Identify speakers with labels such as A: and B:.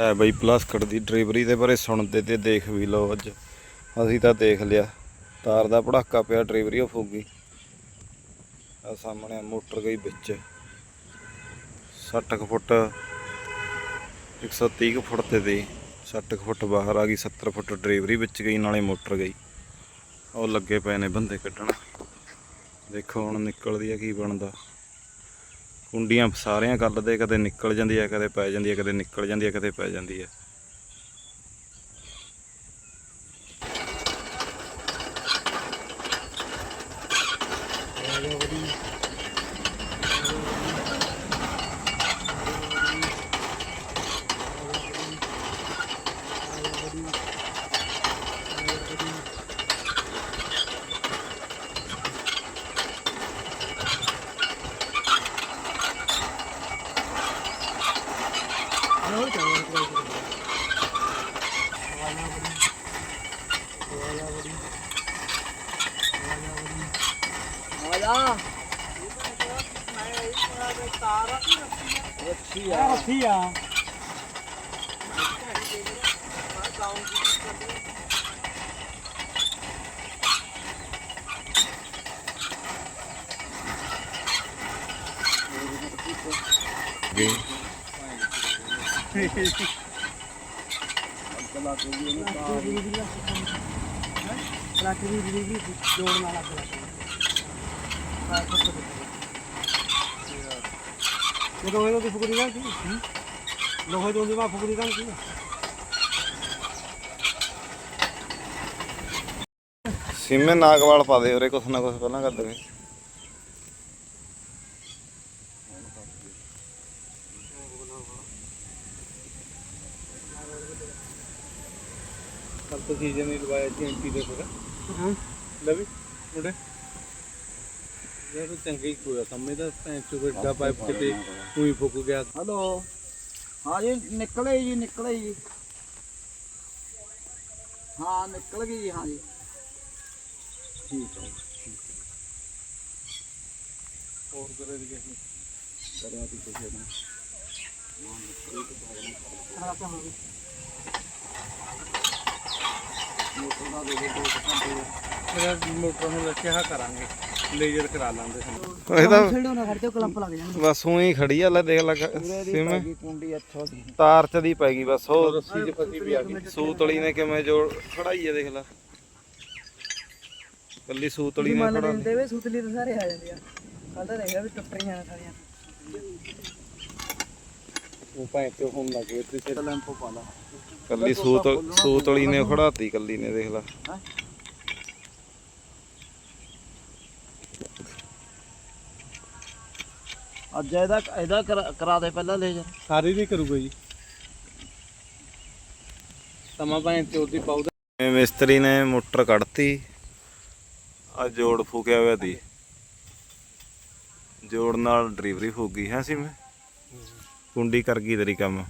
A: ਹੈ ਬਈ ਪਲਾਸਕਟ ਦੀ ਡਰਾਈਵਰੀ ਦੇ ਬਾਰੇ ਸੁਣਦੇ ਤੇ ਦੇਖ ਵੀ ਲਓ ਅੱਜ। ਅਸੀਂ ਤਾਂ ਦੇਖ ਲਿਆ। ਤਾਰ ਦਾ ਪੜਾਕਾ ਪਿਆ ਡਰਾਈਵਰੀ ਆਫ ਹੋ ਗਈ। ਆ ਸਾਹਮਣੇ ਮੋਟਰ ਗਈ ਵਿੱਚ। 60 ਕੁ ਫੁੱਟ 130 ਕੁ ਫੁੱਟ ਤੇ ਦੀ। 60 ਕੁ ਫੁੱਟ ਬਾਹਰ ਆ ਗਈ 70 ਫੁੱਟ ਡਰਾਈਵਰੀ ਵਿੱਚ ਗਈ, ਨਾਲੇ ਮੋਟਰ ਗਈ। ਉਹ ਲੱਗੇ ਪਏ ਨੇ ਬੰਦੇ ਕੱਢਣ। ਦੇਖੋ ਹੁਣ ਨਿਕਲਦੀ ਆ ਕੀ ਬਣਦਾ। ਕੁੰਡੀਆਂ ਸਾਰਿਆਂ ਕੱਲਦੇ, ਕਦੇ ਨਿਕਲ ਜਾਂਦੀ ਹੈ ਕਦੇ ਪੈ ਜਾਂਦੀ ਹੈ ਕਦੇ ਨਿਕਲ ਜਾਂਦੀ ਹੈ ਕਦੇ ਪੈ ਜਾਂਦੀ ਹੈ
B: Game. ਆ
A: ਗਈ
B: ਲੱਕ ਜਿਹੜੀ ਵੀ ਜੋੜਨ ਵਾਲਾ ਜਦੋਂ ਇਹ ਤੋਂ ਫੁਕਰੀ ਦਾ ਕੀ ਲੋਹੇ ਤੋਂ ਦੀ ਫੁਕਰੀ ਦਾ ਕੀ
A: ਸਿਮੇ ਨਾਗਵਾਲ ਪਾ ਦੇ ਉਰੇ ਕੁਛ ਨਾ ਕੁਛ ਪਹਿਲਾਂ ਕਰ ਦੇਵੇ।
C: ਕੱਲ ਤੋਂ ਸੀਜ਼ਨ ਨਹੀਂ ਲਵਾਇਆ ਸੀ ਐਮਪੀ ਦੇ ਕੋਲ
B: ਹਾਂ
C: ਲਵੀ ਮੁੰਡੇ ਇਹ ਤਾਂ ਚੰਗਾ ਹੀ ਹੋਇਆ ਕੰਮ ਇਹਦਾ ਭੈਣ ਚੋ ਵੱਡਾ ਪਾਈਪ ਕਿਤੇ ਉਹੀ ਫੁੱਕ ਗਿਆ
D: ਹੈਲੋ ਹਾਂ ਜੀ ਨਿਕਲੇ ਜੀ ਨਿਕਲੇ ਜੀ ਹਾਂ ਨਿਕਲ ਗਈ ਜੀ ਹਾਂ ਜੀ ਠੀਕ ਹੈ ਜੀ।
C: ਹੋਰ ਕਰੇ ਦੀ ਕਿਸੇ
D: ਕਰਿਆ ਤੀ ਕਿਸੇ ਨੇ ਮੋਟਰ ਦਾ ਦੇ ਘੰਟੇ
C: ਮੇਰਾ ਮੋਟਰ ਹੁਣ ਰੱਖਿਆ ਕਰਾਂਗੇ ਲੇਜ਼ਰ ਕਰਾ ਲਾਂਦੇ ਸਾਨੂੰ।
A: ਇਹ ਤਾਂ
B: ਛੇੜੋ ਨਾ ਖੜਦੇ ਕਲੰਪ ਲੱਗ ਜਾਣਗੇ।
A: ਬਸ ਉਹੀ ਖੜੀ ਆ ਲੈ ਦੇਖ ਲੈ
D: ਪੂਰੇ ਦੀ
A: ਸਿਮੇ।
D: ਕੁੰਡੀ ਇੱਥੋਂ ਦੀ।
A: ਤਾਰ ਚ ਦੀ ਪੈ ਗਈ ਬਸ ਉਹ
C: ਰੱਸੀ ਚ ਫਸੀ ਵੀ ਆ ਗਈ।
A: ਸੂਤਲੀ ਨੇ ਕਿਵੇਂ ਜੋੜ ਖੜਾਈ ਆ ਦੇਖ ਲੈ। ਕੱਲੀ ਸੂਤਲੀ ਨੇ ਖੜਾ
B: ਦਿੰਦੇ ਵੇ ਸੁਤਲੀ ਤਾਂ ਸਾਰੇ ਆ ਜਾਂਦੇ ਆ। ਕੱਲ ਤਾਂ ਦੇਖਿਆ ਵੀ ਟੁੱਟ ਰਹੀਆਂ ਸਾਰੀਆਂ।
C: ਉਹ ਭੈਣ ਚੋ ਹੁਣ ਲੱਗ ਗਏ ਤੇ
D: ਲੈਂਪ ਪਾ ਲਾ।
A: ਕੱਲੀ ਸੂਤ ਸੂਤਲੀ ਨੇ ਖੜਾਤੀ ਕੱਲੀ ਨੇ ਦੇਖ ਲੈ।
D: ਅੱਜ ਇਹਦਾ ਇਹਦਾ ਕਰਾ- ਕਰਾ ਦੇ ਪਹਿਲਾਂ ਲੈ ਜਾ।
C: ਸਾਰੀ ਨਹੀਂ ਕਰੂਗਾ ਜੀ। ਤਮਾ ਭੈਣ ਚੋ ਦੀ ਪਾਉ
A: ਇਹ ਮਿਸਤਰੀ ਨੇ ਮੋਟਰ ਕੱਢਤੀ। ਆ ਜੋੜ ਫੂਕਿਆ ਹੋਇਆ ਦੀ। ਜੋੜ ਨਾਲ ਡਿਲੀਵਰੀ ਗਈ ਹੈ ਸੀ ਮੈਂ ਕੁੰਡੀ ਕਰ ਗਈ ਤੇਰੀ ਕੰਮ।